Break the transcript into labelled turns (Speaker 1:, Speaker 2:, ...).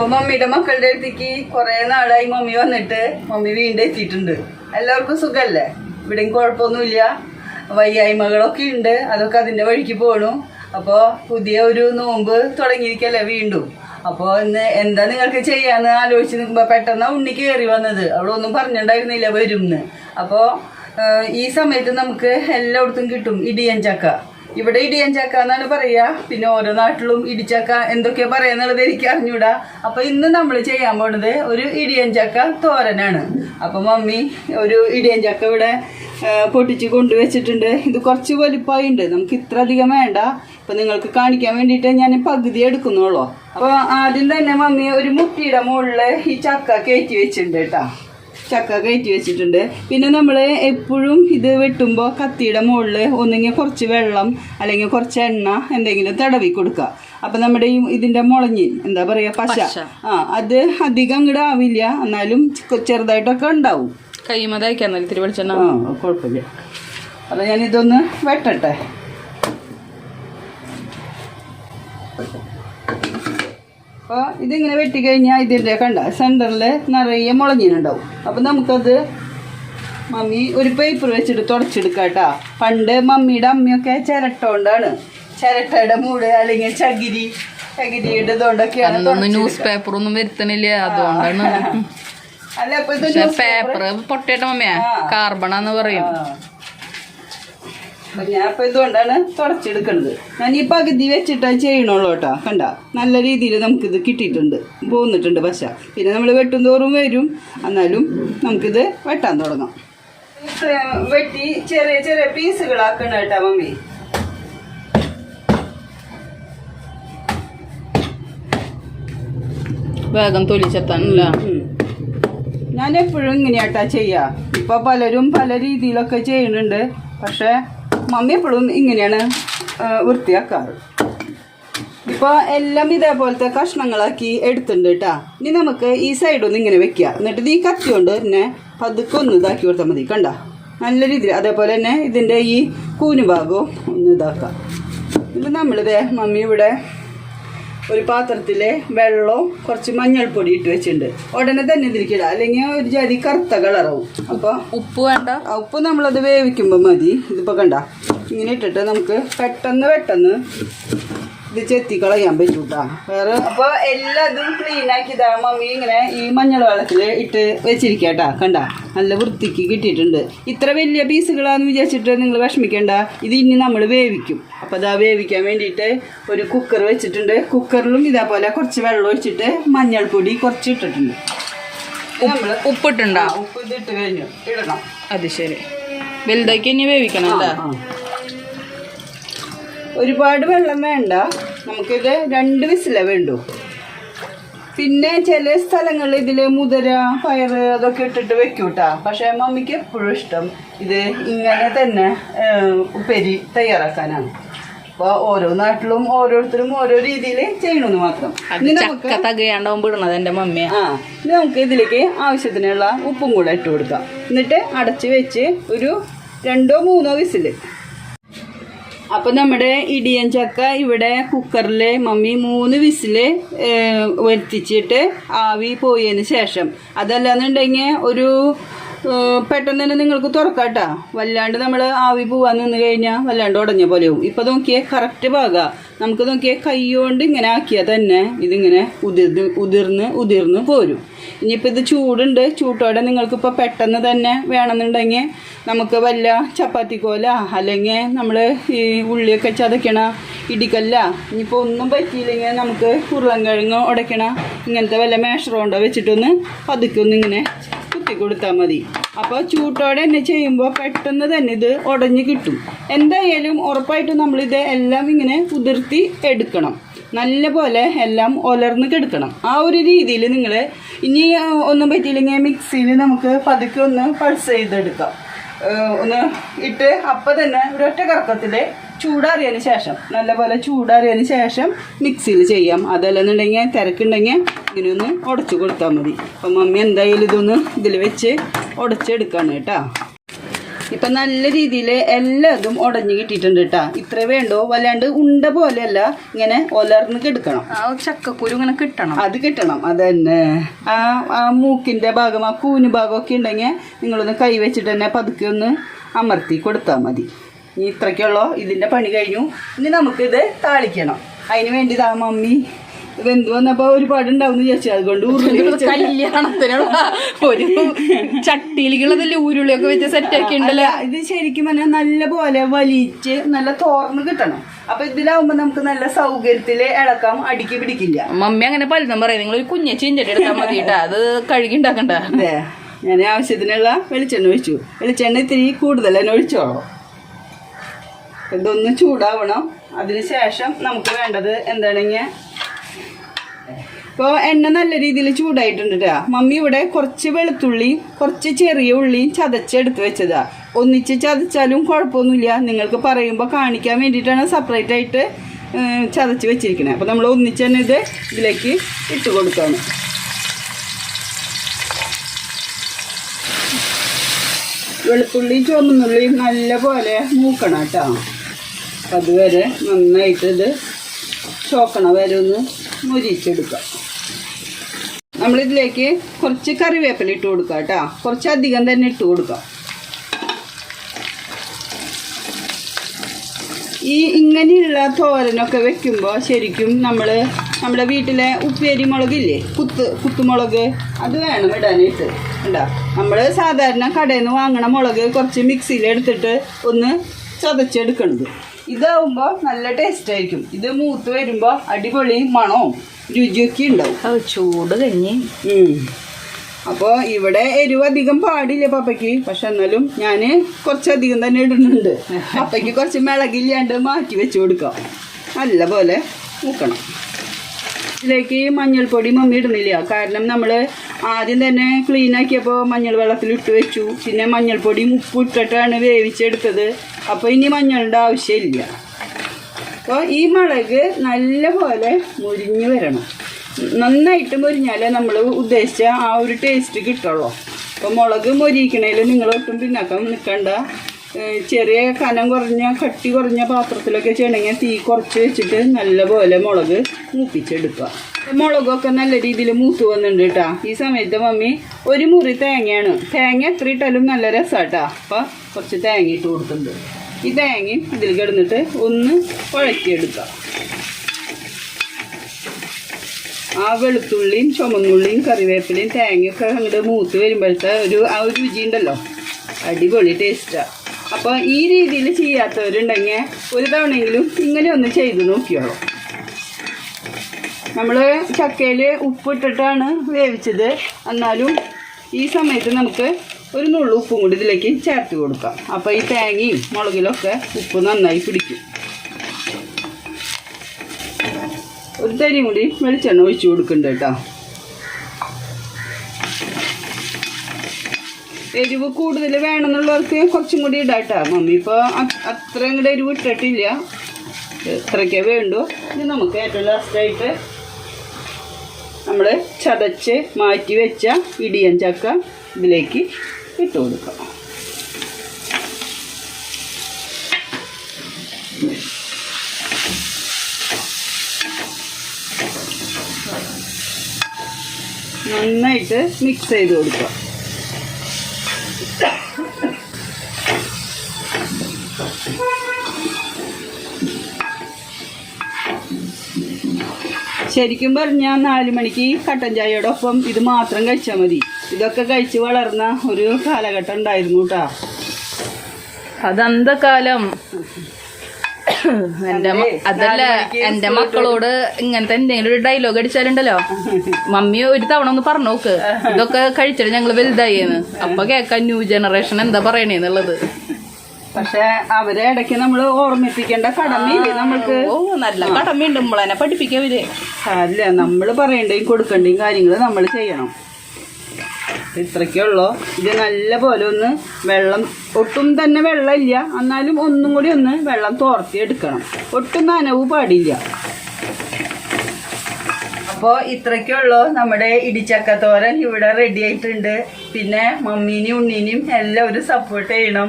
Speaker 1: അപ്പൊ മമ്മിയുടെ മക്കളുടെ അടുത്തേക്ക് കുറെ നാളായി മമ്മി വന്നിട്ട് മമ്മി വീണ്ടും എത്തിയിട്ടുണ്ട്. എല്ലാവർക്കും സുഖല്ലേ? ഇവിടെയും കുഴപ്പമൊന്നുമില്ല. വയ്യായ്മകളൊക്കെ ഉണ്ട്. അതൊക്കെ അതിന്റെ വഴിക്ക് പോണു. അപ്പോ പുതിയ ഒരു നോമ്പ് തുടങ്ങിയിരിക്കല്ലേ വീണ്ടും? അപ്പോ ഇന്ന് എന്താ നിങ്ങൾക്ക് ചെയ്യാന്ന് ആലോചിച്ച് നിൽക്കുമ്പോ പെട്ടെന്ന് ഉണ്ണി കയറി വന്നത്. അവിടെ ഒന്നും പറഞ്ഞിട്ടുണ്ടായിരുന്നില്ല വരുംന്ന് അപ്പോ ഏഹ്, ഈ സമയത്ത് നമുക്ക് എല്ലായിടത്തും കിട്ടും ഇടിയൻ ചക്ക. ഇവിടെ ഇടിയൻ ചക്ക എന്നാണ് പറയാ. പിന്നെ ഓരോ നാട്ടിലും ഇടിച്ചക്ക എന്തൊക്കെയാ പറയാന്നുള്ളത് എനിക്ക് അറിഞ്ഞൂടാ. അപ്പൊ ഇന്ന് നമ്മൾ ചെയ്യാൻ പോണത് ഒരു ഇടിയൻ ചക്ക തോരനാണ്. അപ്പൊ മമ്മി ഒരു ഇടിയൻ ചക്ക ഇവിടെ പൊട്ടിച്ച് കൊണ്ടുവച്ചിട്ടുണ്ട്. ഇത് കുറച്ച് വലുപ്പമായിണ്ട്. നമുക്ക് ഇത്ര അധികം വേണ്ട. ഇപ്പൊ നിങ്ങൾക്ക് കാണിക്കാൻ വേണ്ടിയിട്ട് ഞാൻ പകുതി എടുക്കുന്നുള്ളൂ. അപ്പൊ ആദ്യം തന്നെ മമ്മി ഒരു മുട്ടിയുടെ മുകളിൽ ഈ ചക്ക കയറ്റി വെച്ചിട്ടുണ്ട് കേട്ടാ. ചക്ക കയറ്റി വെച്ചിട്ടുണ്ട്. പിന്നെ നമ്മൾ എപ്പോഴും ഇത് വെട്ടുമ്പോൾ കത്തിയുടെ മുകളിൽ ഒന്നെങ്കിൽ കുറച്ച് വെള്ളം അല്ലെങ്കിൽ കുറച്ച് എണ്ണ എന്തെങ്കിലും തടവി കൊടുക്കുക. അപ്പം നമ്മുടെ ഈ ഇതിന്റെ മുളഞ്ഞ് എന്താ പറയുക പശ. ആ അത് അധികം അങ്ങോട്ട് ആവില്ല. എന്നാലും ചെറുതായിട്ടൊക്കെ ഉണ്ടാവും.
Speaker 2: കൈമതായിക്കാൻ ഇത്തിരി വെളിച്ചെണ്ണ
Speaker 1: ആ കുഴപ്പമില്ല. അപ്പം ഞാനിതൊന്ന് വെട്ടട്ടെ. അപ്പോൾ ഇതിങ്ങനെ വെട്ടിക്കഴിഞ്ഞാൽ ഇതിന്റെ കണ്ട സെന്ററിൽ നിറയെ മുളഞ്ഞിനുണ്ടാവും അപ്പം നമുക്കത് മമ്മി ഒരു പേപ്പർ വെച്ചിട്ട് തുടച്ചെടുക്കാം കേട്ടോ പണ്ട് മമ്മിയുടെ അമ്മയൊക്കെ ചിരട്ട കൊണ്ടാണ് ചിരട്ടയുടെ മൂട് അല്ലെങ്കിൽ ചകിരി ചകിരിയുടെ ഇതുകൊണ്ടൊക്കെയാണ്
Speaker 2: ന്യൂസ് പേപ്പർ ഒന്നും വരുത്തണില്ല. അതുകൊണ്ടാണ്.
Speaker 1: അല്ല
Speaker 2: അപ്പൊ പേപ്പർ പൊട്ടേട്ട മമ്മിയാ കാർബണാന്ന് പറയും.
Speaker 1: അപ്പൊ ഞാൻ ഇപ്പൊ ഇതുകൊണ്ടാണ് തുടച്ചെടുക്കുന്നത് ഞാൻ ഈ പകുതി വെച്ചിട്ടാ ചെയ്യണുള്ളൂ കേട്ടോ. കണ്ട? നല്ല രീതിയിൽ നമുക്കിത് കിട്ടിയിട്ടുണ്ട്. പോന്നിട്ടുണ്ട് പശ. പിന്നെ നമ്മൾ വെട്ടും തോറും വരും. എന്നാലും നമുക്കിത് വെട്ടാൻ തുടങ്ങാം. ഇത് വെട്ടി ചെറിയ ചെറിയ പീസുകളാക്കണം കേട്ടാ മമ്മി.
Speaker 2: വേഗം തൊലി ചെത്താനല്ല
Speaker 1: ഞാൻ എപ്പോഴും ഇങ്ങനെയാട്ടാ ചെയ്യാ. ഇപ്പൊ പലരും പല രീതിയിലൊക്കെ ചെയ്യുന്നുണ്ട്. പക്ഷെ മമ്മി എപ്പോഴും ഇങ്ങനെയാണ് വൃത്തിയാക്കാറ്. ഇപ്പൊ എല്ലാം ഇതേപോലത്തെ കഷ്ണങ്ങളാക്കി എടുത്തിട്ടുണ്ട് കേട്ടാ. ഇനി നമുക്ക് ഈ സൈഡ് ഒന്ന് ഇങ്ങനെ വെക്കുക എന്നിട്ട് ഈ കത്തി കൊണ്ട് തന്നെ പതുക്കെ ഒന്ന് ഇതാക്കി കൊടുത്താൽ മതി കണ്ട? നല്ല രീതിയിൽ അതേപോലെ തന്നെ ഇതിന്റെ ഈ കൂനുഭാഗവും ഒന്ന് ഇതാക്കാം. ഇത് നമ്മളിതേ മമ്മി ഇവിടെ ഒരു പാത്രത്തിൽ വെള്ളവും കുറച്ച് മഞ്ഞൾപ്പൊടി ഇട്ട് വെച്ചിട്ടുണ്ട്. ഉടനെ തന്നെ ഇതിലേക്കിടുക അല്ലെങ്കിൽ ഒരു ജാതി കറുത്ത കളറാവും അപ്പോൾ
Speaker 2: ഉപ്പ് വേണ്ട?
Speaker 1: ഉപ്പ് നമ്മളത് വേവിക്കുമ്പോൾ മതി. ഇതിപ്പോൾ കണ്ട. ഇങ്ങനെ ഇട്ടിട്ട് നമുക്ക് പെട്ടെന്ന് പെട്ടെന്ന് ഇത് ചെത്തി കളയാൻ പറ്റൂട്ടാ. വേറെ അപ്പൊ എല്ലാതും ക്ലീൻ ആക്കിയതാ മമ്മി ഇങ്ങനെ ഈ മഞ്ഞൾ വെള്ളത്തിൽ ഇട്ട് വെച്ചിരിക്കട്ടാ കണ്ട? നല്ല വൃത്തിക്ക് കിട്ടിയിട്ടുണ്ട്. ഇത്ര വലിയ പീസുകളാന്ന് വിചാരിച്ചിട്ട് നിങ്ങൾ വിഷമിക്കണ്ട. ഇത് ഇനി നമ്മൾ വേവിക്കും. അപ്പോൾ അതാ വേവിക്കാൻ വേണ്ടിയിട്ട് ഒരു കുക്കർ വെച്ചിട്ടുണ്ട്. കുക്കറിലും ഇതേപോലെ കുറച്ച് വെള്ളം ഒഴിച്ചിട്ട് മഞ്ഞൾപ്പൊടി കുറച്ച് ഇട്ടിട്ടുണ്ട്. നമ്മൾ
Speaker 2: ഉപ്പിട്ടുണ്ടോ?
Speaker 1: ഉപ്പ് ഇതിട്ട് കഴിഞ്ഞു. ഇടണം.
Speaker 2: അത് ശരി. വലുതാക്കി ഇനി വേവിക്കണം അല്ലേ.
Speaker 1: ഒരുപാട് വെള്ളം വേണ്ട. നമുക്കിത് രണ്ട് വിസിലേ വേണ്ടു. പിന്നെ ചില സ്ഥലങ്ങളിൽ ഇതിൽ മുതിര പയറ് അതൊക്കെ ഇട്ടിട്ട് വെക്കൂട്ടാ. പക്ഷെ മമ്മിക്ക് എപ്പോഴും ഇഷ്ടം ഇത് ഇങ്ങനെ തന്നെ ഉപ്പേരി തയ്യാറാക്കാനാണ്. അപ്പോൾ ഓരോ നാട്ടിലും ഓരോരുത്തരും ഓരോ രീതിയിൽ ചെയ്യണമെന്ന് മാത്രം. നമുക്ക്
Speaker 2: തകയാണ്ടാവും വിടണത് എന്റെ മമ്മി
Speaker 1: ആ ഇനി നമുക്ക് ഇതിലേക്ക് ആവശ്യത്തിനുള്ള ഉപ്പും കൂടെ ഇട്ട് കൊടുക്കാം. എന്നിട്ട് അടച്ച് വെച്ച് ഒരു രണ്ടോ മൂന്നോ വിസിൽ. അപ്പൊ നമ്മുടെ ഇടിയൻ ചക്ക ഇവിടെ കുക്കറിൽ മമ്മി മൂന്ന് ഏഹ്, വരുത്തിച്ചിട്ട് ആവി പോയതിന് ശേഷം. അതല്ലാന്നുണ്ടെങ്കിൽ ഒരു പെട്ടെന്ന് തന്നെ നിങ്ങൾക്ക് തുറക്കാട്ടാ വല്ലാണ്ട് നമ്മൾ ആവി പോവാൻ നിന്ന് കഴിഞ്ഞാൽ വല്ലാണ്ട് ഉടഞ്ഞ പോലെയാവും. ഇപ്പം നോക്കിയേ കറക്റ്റ് ഭാഗമാണ് നമുക്ക് നോക്കിയേ കൈ കൊണ്ട് ഇങ്ങനെ ആക്കിയാൽ തന്നെ ഇതിങ്ങനെ ഉതിർന്ന് ഉതിർന്ന് ഉതിർന്ന് പോരും. ഇനിയിപ്പോൾ ഇത് ചൂടുണ്ട്. ചൂട്ടോടെ നിങ്ങൾക്കിപ്പോൾ പെട്ടെന്ന് തന്നെ വേണമെന്നുണ്ടെങ്കിൽ നമുക്ക് വല്ല ചപ്പാത്തിക്കോല അല്ലെങ്കിൽ നമ്മൾ ഈ ഉള്ളിയൊക്കെ ചതയ്ക്കണ ഇടിക്കല്ല. ഇനിയിപ്പോൾ ഒന്നും പറ്റിയില്ലെങ്കിൽ നമുക്ക് ഉരുളൻകിഴങ്ങ് ഉടയ്ക്കണ ഇങ്ങനത്തെ വല്ല മേഷറോണ്ടോ വെച്ചിട്ടൊന്ന് പതുക്കെ ഒന്ന് കുത്തി കൊടുത്താൽ മതി. അപ്പോൾ ചൂട്ടോടെ തന്നെ ചെയ്യുമ്പോൾ പെട്ടെന്ന് തന്നെ ഇത് ഉടഞ്ഞ് കിട്ടും. എന്തായാലും ഉറപ്പായിട്ടും നമ്മളിത് എല്ലാം ഇങ്ങനെ കുതിർത്തി എടുക്കണം. നല്ല പോലെ എല്ലാം ഒലർന്ന് കിടക്കണം. ആ ഒരു രീതിയിൽ നിങ്ങൾ ഇനി ഒന്നും പറ്റിയില്ലെങ്കിൽ മിക്സിയിൽ നമുക്ക് പതുക്കെ ഒന്ന് പൾസ് ചെയ്തെടുക്കാം. ഒന്ന് ഇട്ട് അപ്പം തന്നെ ഒരൊറ്റ കറക്കത്തിൽ ചൂടാറിയതിന് ശേഷം നല്ലപോലെ ചൂടാറിയതിന് ശേഷം മിക്സിയിൽ ചെയ്യാം. അതല്ലെന്നുണ്ടെങ്കിൽ തിരക്കുണ്ടെങ്കിൽ ഇങ്ങനെ ഒന്ന് ഉടച്ചു കൊടുത്താൽ മതി. അപ്പം മമ്മി എന്തായാലും ഇതൊന്ന് ഇതിൽ വെച്ച് ഉടച്ചെടുക്കാണ് കേട്ടോ. ഇപ്പൊ നല്ല രീതിയിൽ എല്ലാതും ഉടഞ്ഞു കിട്ടിയിട്ടുണ്ട് കേട്ടാ ഇത്ര വേണ്ടോ? വല്ലാണ്ട് ഉണ്ട പോലെയല്ല. ഇങ്ങനെ ഒലർന്ന് കിടക്കണം.
Speaker 2: ആ ചക്കക്കുരു ഇങ്ങനെ കിട്ടണം.
Speaker 1: അത് കിട്ടണം. അത് തന്നെ ആ ആ മൂക്കിന്റെ ഭാഗം ആ കൂന് ഒക്കെ ഉണ്ടെങ്കിൽ നിങ്ങളൊന്ന് കൈ വെച്ചിട്ട് തന്നെ പതുക്കെ ഒന്ന് അമർത്തി കൊടുത്താൽ മതി. ഇനി ഇത്രയ്ക്കുള്ളോ. ഇതിന്റെ പണി കഴിഞ്ഞു. ഇനി നമുക്കിത് താളിക്കണം. അതിന് വേണ്ടി ഇതാ മമ്മി. വെന്ത് വന്നപ്പോ ഒരുപാട് ഉണ്ടാവും വിചാരിച്ചു. അതുകൊണ്ട് ഉരുളി
Speaker 2: കല്യാണത്തിനുള്ള ഒരു ചട്ടിയിലേക്കുള്ളതല്ലേ ഉരുളിയൊക്കെ വെച്ച് സെറ്റ് ആക്കി ഉണ്ടല്ലോ?
Speaker 1: ഇത് ശരിക്കും പറഞ്ഞാൽ നല്ല പോലെ വലിച്ച് നല്ല തോർന്ന് കിട്ടണം. അപ്പൊ ഇതിലാവുമ്പോ നമുക്ക് നല്ല സൗകര്യത്തിൽ ഇളക്കാം അടുക്കി പിടിക്കില്ല.
Speaker 2: മമ്മി അങ്ങനെ പലതും പറയും. നിങ്ങൾ ഒരു കുഞ്ഞെ ചിഞ്ചട്ടി എടുത്താൽ മതി അത് കഴുകി ഉണ്ടാക്കണ്ട.
Speaker 1: ഞാൻ ആവശ്യത്തിനുള്ള വെളിച്ചെണ്ണ ഒഴിച്ചു. വെളിച്ചെണ്ണ ഇത്തിരി കൂടുതൽ തന്നെ ഒഴിച്ചോളൂ ഇതൊന്ന് ചൂടാവണം. അതിന് ശേഷം നമുക്ക് വേണ്ടത് എന്താണെങ്കിൽ ഇപ്പോൾ എണ്ണ നല്ല രീതിയിൽ ചൂടായിട്ടുണ്ട് ട്ടാ. മമ്മി ഇവിടെ കുറച്ച് വെളുത്തുള്ളിയും കുറച്ച് ചെറിയ ഉള്ളിയും ചതച്ചെടുത്ത് വെച്ചതാ. ഒന്നിച്ച് ചതച്ചാലും കുഴപ്പമൊന്നുമില്ല. നിങ്ങൾക്ക് പറയുമ്പോൾ കാണിക്കാൻ വേണ്ടിയിട്ടാണ് സെപ്പറേറ്റ് ആയിട്ട് ചതച്ച് വെച്ചിരിക്കുന്നത് അപ്പോൾ നമ്മൾ ഒന്നിച്ച് തന്നെ ഇത് ഇതിലേക്ക് ഇട്ട് കൊടുക്കാണ്. വെളുത്തുള്ളിയും ചുവന്നുള്ളിയും നല്ല പോലെ മൂക്കണം കേട്ടോ അതുവരെ നന്നായിട്ട് ഇത് ചോക്കണ വരെ ഒന്ന് മുരിച്ചെടുക്കാം. നമ്മളിതിലേക്ക് കുറച്ച് കറിവേപ്പില ഇട്ട് കൊടുക്കുക കേട്ടോ. കുറച്ച് അധികം തന്നെ ഇട്ട് കൊടുക്കാം ഈ ഇങ്ങനെയുള്ള തോരനൊക്കെ വെക്കുമ്പോൾ ശരിക്കും നമ്മൾ നമ്മുടെ വീട്ടിലെ ഉപ്പേരി മുളകില്ലേ കുത്ത് കുത്തുമുളക് അത് വേണം ഇടാനായിട്ട്. ഉണ്ടാ നമ്മൾ സാധാരണ കടയിൽ നിന്ന് വാങ്ങണ മുളക് കുറച്ച് മിക്സിയിൽ എടുത്തിട്ട് ഒന്ന് ചതച്ചെടുക്കണത്. ഇതാവുമ്പോൾ നല്ല ടേസ്റ്റ് ആയിരിക്കും. ഇത് മൂത്ത് വരുമ്പോൾ അടിപൊളി മണവും രുചിയൊക്കെ ഉണ്ടാവും.
Speaker 2: ചൂട് കഴിഞ്ഞ്
Speaker 1: അപ്പോൾ ഇവിടെ എരിവ് അധികം പാടില്ല പപ്പയ്ക്ക്. പക്ഷെ എന്നാലും ഞാൻ കുറച്ചധികം തന്നെ ഇടുന്നുണ്ട്. പപ്പയ്ക്ക് കുറച്ച് മിളകില്ലാണ്ട് മാറ്റി വെച്ചു കൊടുക്കാം. നല്ല പോലെ മൂക്കണം. ഇതിലേക്ക് മഞ്ഞൾപ്പൊടി മമ്മി ഇടുന്നില്ല. കാരണം നമ്മൾ ആദ്യം തന്നെ ക്ലീൻ ആക്കിയപ്പോൾ മഞ്ഞൾ വെള്ളത്തിൽ ഇട്ട് വെച്ചു. പിന്നെ മഞ്ഞൾപ്പൊടിയും ഉപ്പ് ഇട്ടിട്ടാണ് വേവിച്ചെടുത്തത്. അപ്പോൾ ഇനി മഞ്ഞളുടെ ആവശ്യമില്ല. അപ്പോൾ ഈ മുളക് നല്ലപോലെ മുരിഞ്ഞ് വരണം. നന്നായിട്ട് മുരിഞ്ഞാലേ നമ്മൾ ഉദ്ദേശിച്ച ആ ഒരു ടേസ്റ്റ് കിട്ടുള്ളൂ. അപ്പോൾ മുളക് മുരിയിക്കണേൽ നിങ്ങൾ ഒട്ടും പിന്നാക്കാൻ നിൽക്കണ്ട ചെറിയ കനം കുറഞ്ഞ കട്ടി കുറഞ്ഞ പാത്രത്തിലൊക്കെ ചെയ്യണമെങ്കിൽ തീ കുറച്ച് വെച്ചിട്ട് നല്ലപോലെ മുളക് മൂപ്പിച്ചെടുക്കുക. മുളകൊക്കെ നല്ല രീതിയിൽ മൂത്ത് വന്നിട്ടുണ്ട് കേട്ടോ ഈ സമയത്ത് മമ്മി ഒരു മുറി തേങ്ങയാണ്. തേങ്ങ എത്ര ഇട്ടാലും നല്ല രസമാട്ടാ അപ്പം കുറച്ച് തേങ്ങ ഇട്ട് കൊടുത്തിട്ടുണ്ട്. ഈ തേങ്ങയും ഇതിൽ കിടന്നിട്ട് ഒന്ന് കുഴക്കിയെടുക്കുക ആ വെളുത്തുള്ളിയും ചുമന്നുള്ളിയും കറിവേപ്പിലയും തേങ്ങയൊക്കെ അങ്ങോട്ട് മൂത്ത് വരുമ്പോഴത്തെ ഒരു ആ ഒരു രുചി ഉണ്ടല്ലോ. അടിപൊളി ടേസ്റ്റാണ് അപ്പോൾ ഈ രീതിയിൽ ചെയ്യാത്തവരുണ്ടെങ്കിൽ ഒരു തവണയെങ്കിലും ഇങ്ങനെ ഒന്ന് ചെയ്ത് നോക്കിയോളൂ. നമ്മൾ ചക്കയിൽ ഉപ്പിട്ടിട്ടാണ് വേവിച്ചത്. എന്നാലും ഈ സമയത്ത് നമുക്ക് ഒരു നുള്ളു ഉപ്പും കൂടി ഇതിലേക്ക് ചേർത്ത് കൊടുക്കാം. അപ്പോൾ ഈ തേങ്ങയും മുളകിലൊക്കെ ഉപ്പ് നന്നായി പിടിക്കും. ഒരു തരിയും കൂടി വെളിച്ചെണ്ണ ഒഴിച്ചു കൊടുക്കുന്നുണ്ട് കേട്ടോ. എരിവ് കൂടുതൽ വേണമെന്നുള്ളവർക്ക് കുറച്ചും കൂടി ഇടാം മമ്മി ഇപ്പോൾ അത്രയും കൂടെ എരിവ് ഇട്ടിട്ടില്ല. ഇത്രയ്ക്കേ വേണ്ടു ഇനി നമുക്ക് ഏറ്റവും ലാസ്റ്റായിട്ട് നമ്മൾ ചതച്ച് മാറ്റി വെച്ച ഇടിയൻ ചക്ക ഇതിലേക്ക് ഇട്ട് കൊടുക്കാം. നന്നായിട്ട് മിക്സ് ചെയ്ത് കൊടുക്കുക ശരിക്കും പറഞ്ഞാൽ നാല് മണിക്ക് കട്ടൻ ചായയോടൊപ്പം ഇത് മാത്രം കഴിച്ചാൽ മതി. ഇതൊക്കെ കഴിച്ച് വളർന്ന ഒരു കാലഘട്ടം ഉണ്ടായിരുന്നു കേട്ടോ.
Speaker 2: അതെന്തക്കാലം എന്റെ അതല്ല എന്റെ മക്കളോട് ഇങ്ങനത്തെ എന്തെങ്കിലും ഒരു ഡയലോഗ് അടിച്ചാലുണ്ടല്ലോ. മമ്മി ഒരു തവണ ഒന്ന് പറഞ്ഞു നോക്ക്. ഇതൊക്കെ കഴിച്ചിട്ട് ഞങ്ങൾ വലുതായിന്ന്. അപ്പൊ കേക്കാൻ ന്യൂ ജനറേഷൻ എന്താ പറയണേന്നുള്ളത്.
Speaker 1: പക്ഷെ അവരെ ഇടയ്ക്ക് നമ്മൾ ഓർമ്മിപ്പിക്കേണ്ട കടമയില്ലേ നമ്മൾക്ക്?
Speaker 2: ഓ നല്ല കടമയുണ്ട്. നമ്മളെന്നെ പഠിപ്പിക്കവര്
Speaker 1: അല്ല നമ്മൾ പറയണ്ടേയും കൊടുക്കണ്ടേയും കാര്യങ്ങൾ നമ്മൾ ചെയ്യണം. ഇത്രയ്ക്കേ ഉള്ളൂ. ഇത് നല്ല പോലെ ഒന്ന് വെള്ളം ഒട്ടും തന്നെ വെള്ളമില്ല. എന്നാലും ഒന്നും കൂടി ഒന്ന് വെള്ളം തോർത്തി എടുക്കണം. ഒട്ടും നനവ് പാടില്ല. അപ്പോൾ ഇത്രയ്ക്കേ ഉള്ളൂ. നമ്മുടെ ഇടിച്ചക്കത്തോരൻ ഇവിടെ റെഡി ആയിട്ടുണ്ട്. പിന്നെ മമ്മീനെയും ഉണ്ണീനെയും എല്ലാവരും സപ്പോർട്ട് ചെയ്യണം.